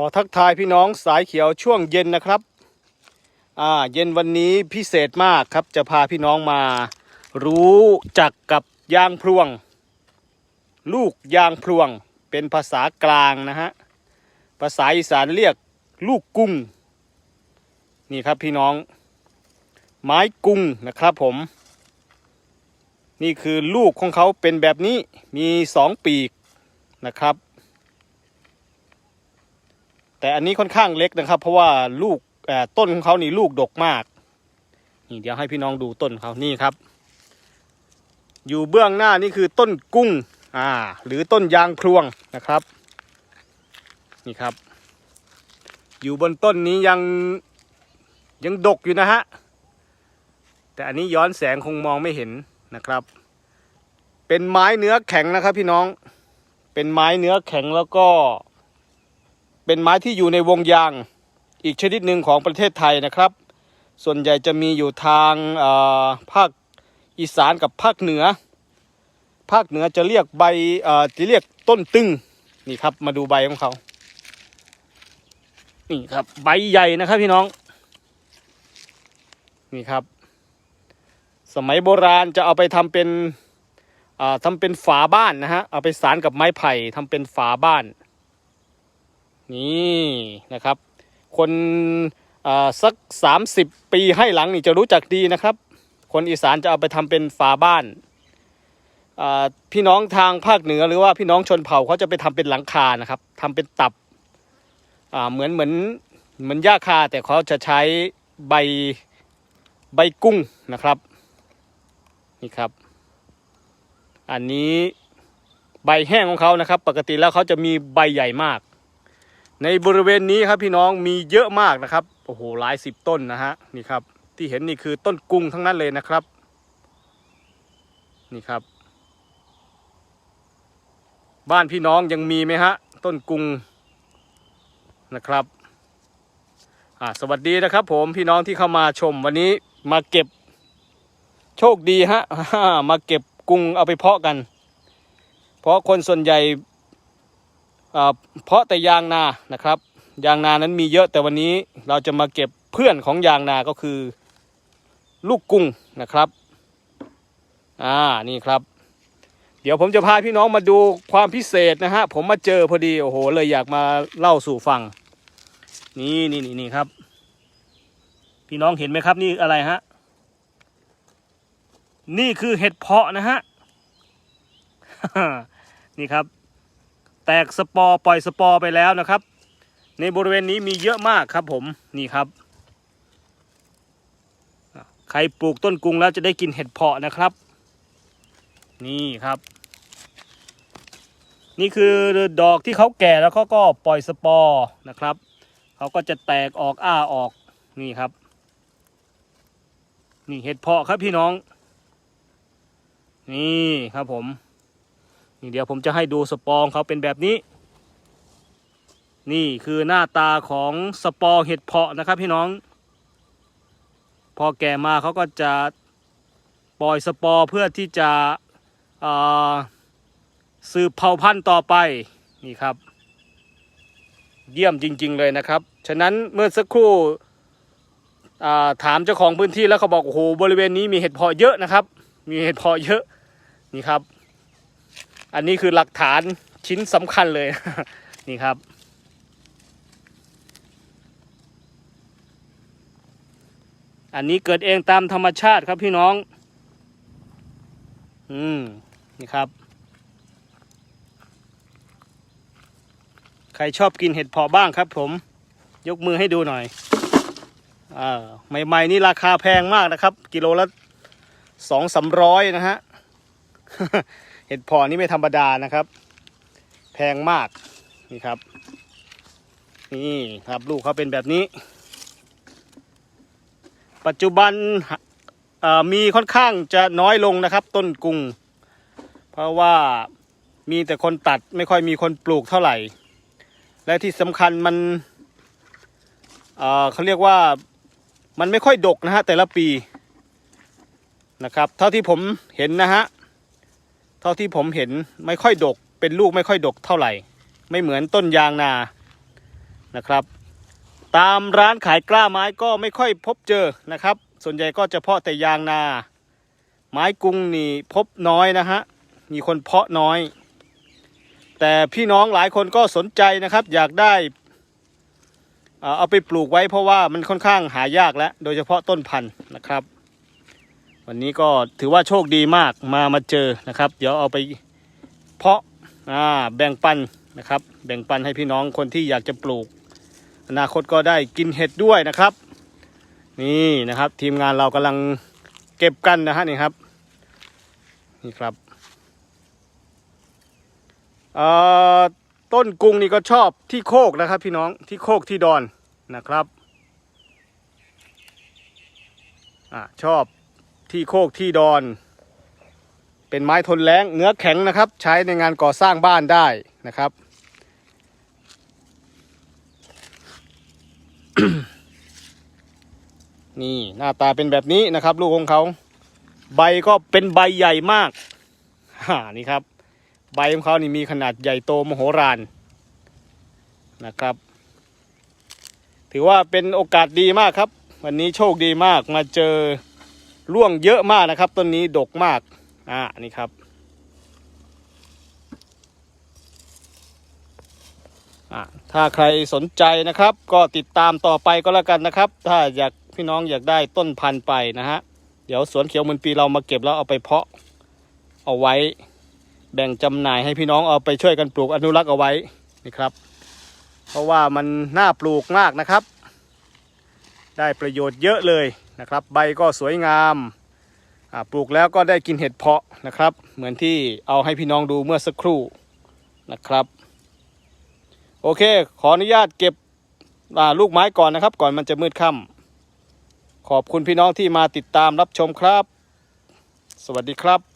อทักทายพี่น้องสายเขียวช่วงเย็นนะครับ อ่า เย็นวันนี้พิเศษมากครับ จะพาพี่น้องมา รู้จักกับยางพลวง ลูกยางพลวง เป็นภาษากลางนะฮะ ภาษาอีสานเรียกลูกกุ้ง นี่ครับพี่น้อง ไม้กุ้งนะครับผม นี่คือลูกของเขาเป็นแบบนี้ มีสองปีกนะครับ แต่อันนี้ค่อนข้างเล็กนะครับ เพราะว่าลูกต้นของเขานี่ลูกดกมาก นี่เดี๋ยวให้พี่น้องดูต้นเขานี่ครับ อยู่เบื้องหน้านี่คือต้นกุ้ง อ่า หรือต้นยางพลวงนะครับ นี่ครับ อยู่บนต้นนี้ยังยังดกอยู่นะฮะ แต่อันนี้ย้อนแสงคงมองไม่เห็นนะครับ เป็นไม้เนื้อแข็งนะครับพี่น้อง เป็นไม้เนื้อแข็งแล้วก็ เป็นไม้ที่อยู่ในวงยางอีกชนิดหนึ่งของประเทศไทยนะครับ ส่วนใหญ่จะมีอยู่ทางภาคอีสานกับภาคเหนือ ภาคเหนือจะเรียกใบจะเรียกต้นตึงนี่ครับ มาดูใบของเขา นี่ครับ ใบใหญ่นะครับพี่น้อง นี่ครับ สมัยโบราณจะเอาไปทำเป็นอ่าทำเป็นฝาบ้านนะฮะ เอาไปสารกับไม้ไผ่ทำเป็นฝาบ้าน นี่นะครับ คนสักสามสิบปีให้หลังนี่จะรู้จักดีนะครับ คนอีสานจะเอาไปทำเป็นฝาบ้าน พี่น้องทางภาคเหนือหรือว่าพี่น้องชนเผ่าเขาจะไปทำเป็นหลังคานะครับทำเป็นตับเหมือนเหมือนเหมือนหญ้าคาแต่เขาจะใช้ใบใบกุ้งนะครับนี่ครับ อันนี้ใบแห้งของเขานะครับ ปกติแล้วเขาจะมีใบใหญ่มาก ในบริเวณนี้ครับพี่น้องมีเยอะมากนะครับโอ้โหหลายสิบต้นนะฮะนี่ครับที่เห็นนี่คือต้นกุ้งทั้งนั้นเลยนะครับ นี่ครับ บ้านพี่น้องยังมีไหมฮะ ต้นกุ้งนะครับอ่าสวัสดีนะครับ ผมพี่น้องที่เข้ามาชมวันนี้มาเก็บ โชคดีฮะมาเก็บกุ้งเอาไปเพาะกัน เพราะคนส่วนใหญ่ เพราะแต่ยางนานะครับ ยางนานั้นมีเยอะแต่วันนี้เราจะมาเก็บเพื่อนของยางนาก็คือ ลูกกุ้งนะครับอ่านี่ครับ เดี๋ยวผมจะพาพี่น้องมาดูความพิเศษนะฮะผมมาเจอพอดีโอ้โห เลยอยากมาเล่าสู่ฟัง นี่นี่นี่นี่ครับ พี่น้องเห็นไหมครับนี่อะไรฮะนี่คือเห็ดเพาะนะฮะนี่ครับ แตกสปอร์ปล่อยสปอร์ไปแล้วนะครับ ในบริเวณนี้มีเยอะมากครับผมนี่ครับ ใครปลูกต้นกรุงแล้วจะได้กินเห็ดเพาะนะครับ นี่ครับ นี่คือดอกที่เขาแก่แล้วเขาก็ปล่อยสปอร์นะครับเขาก็จะแตกออกอ้าออกนี่ครับ นี่เห็ดเพาะครับพี่น้อง นี่ครับผม นี่เดี๋ยวผมจะให้ดูสปองเขาเป็นแบบนี้ นี่คือหน้าตาของสปอร์เห็ดเพาะนะครับพี่น้อง พอแก่มาเขาก็จะปล่อยสปอร์เพื่อที่จะสืบเผ่าพันธุ์ต่อไปนี่ครับ เยี่ยมจริง ๆ เลยนะครับ ฉะนั้นเมื่อสักครู่อ่าถามเจ้าของพื้นที่แล้วเขาบอกโอ้โหบริเวณนี้มีเห็ดเพาะเยอะนะครับ มีเห็ดเพาะเยอะนี่ครับ อันนี้คือหลักฐานชิ้นสำคัญเลย นี่ครับ อันนี้เกิดเองตามธรรมชาติครับพี่น้อง อืม นี่ครับ ใครชอบกินเห็ดเพาะบ้างครับผม ยกมือให้ดูหน่อยอ่าใหม่ๆนี่ราคาแพงมากนะครับ กิโลละสองสามร้อยนะฮะ เห็ดพาะนี่ไม่ธรรมดานะครับ แพงมากนี่ครับ นี่ครับลูกเขาเป็นแบบนี้ ปัจจุบันมีค่อนข้างจะน้อยลงนะครับ ต้นกุ้งเพราะว่ามีแต่คนตัดไม่ค่อยมีคนปลูกเท่าไหร่ และที่สำคัญมันเเขาเรียกว่ามันไม่ค่อยดกนะฮะแต่ละปีนะครับ เท่าที่ผมเห็นนะฮะ เท่าที่ผมเห็นไม่ค่อยดก เป็นลูกไม่ค่อยดกเท่าไหร่ ไม่เหมือนต้นยางนานะครับ ตามร้านขายกล้าไม้ก็ไม่ค่อยพบเจอนะครับ ส่วนใหญ่ก็จะเพาะแต่ยางนา ไม้กุ้งนี่พบน้อยนะฮะมีคนเพาะน้อย แต่พี่น้องหลายคนก็สนใจนะครับ อยากได้อ่อเอาไปปลูกไว้เพราะว่ามันค่อนข้างหายากแล้ว โดยเฉพาะต้นพันธุ์นะครับ วันนี้ก็ถือว่าโชคดีมากมามาเจอนะครับ เดี๋ยวเอาไปเพาะอ่าแบ่งปันนะครับ แบ่งปันให้พี่น้องคนที่อยากจะปลูก อนาคตก็ได้กินเห็ดด้วยนะครับ นี่นะครับ ทีมงานเรากำลังเก็บกันนะฮะนี่ครับ นี่ครับเอ่อต้นกุ้งนี่ก็ชอบที่โคกนะครับ พี่น้องที่โคกที่ดอนนะครับอ่าชอบ ที่โคกที่ดอน เป็นไม้ทนแรงเนื้อแข็งนะครับ ใช้ในงานก่อสร้างบ้านได้นะครับ นี่หน้าตาเป็นแบบนี้นะครับ ลูกของเขา ใบก็เป็นใบใหญ่มากฮ่านี่ครับ ใบของเขานี่มีขนาดใหญ่โตมโหฬารนะครับ ถือว่าเป็นโอกาสดีมากครับ วันนี้โชคดีมากมาเจอ ร่วงเยอะมากนะครับ ต้นนี้ดกมากอ่านี่ครับถ้าใครสนใจนะครับ ก็ติดตามต่อไปก็แล้วกันนะครับ ถ้าอยากพี่น้องอยากได้ต้นพันธุ์ไปนะฮะเดี๋ยวสวนเขียวมันปีเรามาเก็บแล้วเอาไปเพาะเอาไว้ แบ่งจำหน่ายให้พี่น้องเอาไปช่วยกันปลูกอนุรักษ์เอาไว้นี่ครับ เพราะว่ามันน่าปลูกมากนะครับ ได้ประโยชน์เยอะเลยนะครับ ใบก็สวยงามปลูกแล้วก็ได้กินเห็ดเพาะนะครับ เหมือนที่เอาให้พี่น้องดูเมื่อสักครู่นะครับ โอเค ขออนุญาตเก็บลูกไม้ก่อนนะครับ ก่อนมันจะมืดค่ำขอบคุณพี่น้องที่มาติดตามรับชมครับ สวัสดีครับ